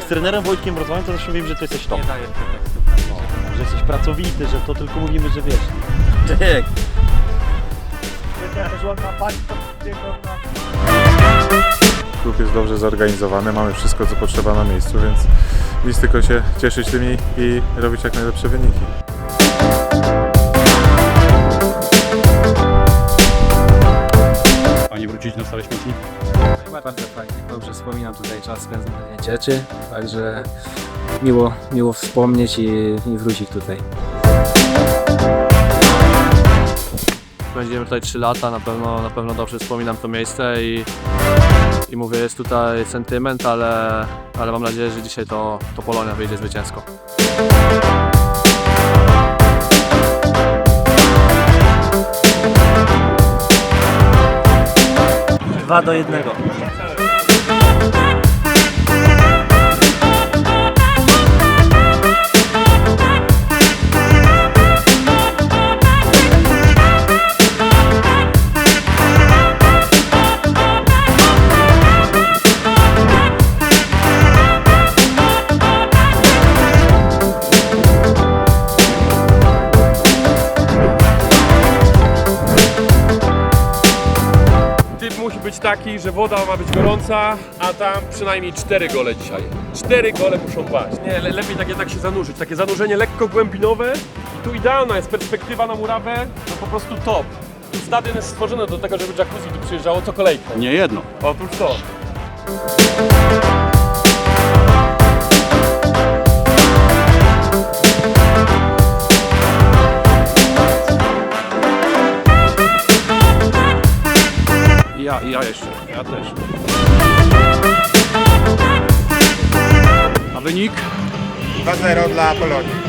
trenerem Wojtkiem rozmawiam, to zawsze mówimy, że to jesteś top. Nie daję pretekstu. Że jesteś pracowity, że to tylko mówimy, że wiesz. Czek. Klub jest dobrze zorganizowany, mamy wszystko co potrzeba na miejscu, więc nic tylko się cieszyć tymi i robić jak najlepsze wyniki. Fajnie wrócić na stare śmieci. Wspominam tutaj czas spędzony na dzieci, także miło, miło wspomnieć i, i wrócić tutaj. Będziemy tutaj 3 lata, na pewno, na pewno dobrze wspominam to miejsce i, i mówię, jest tutaj sentyment, ale, ale mam nadzieję, że dzisiaj to, to Polonia wyjdzie zwycięsko. Dwa do jednego. Musi być taki, że woda ma być gorąca, a tam przynajmniej 4 gole dzisiaj. 4 gole muszą paść. Nie, le lepiej tak jednak się zanurzyć. Takie zanurzenie lekko głębinowe. I tu idealna jest perspektywa na murawę, no po prostu top. Tu stadion jest stworzony do tego, żeby jacuzzi tu przyjeżdżało co kolejkę. Nie jedno. Otóż to. Ja, ja jeszcze. Ja też. A wynik? 2-0 dla Polonii.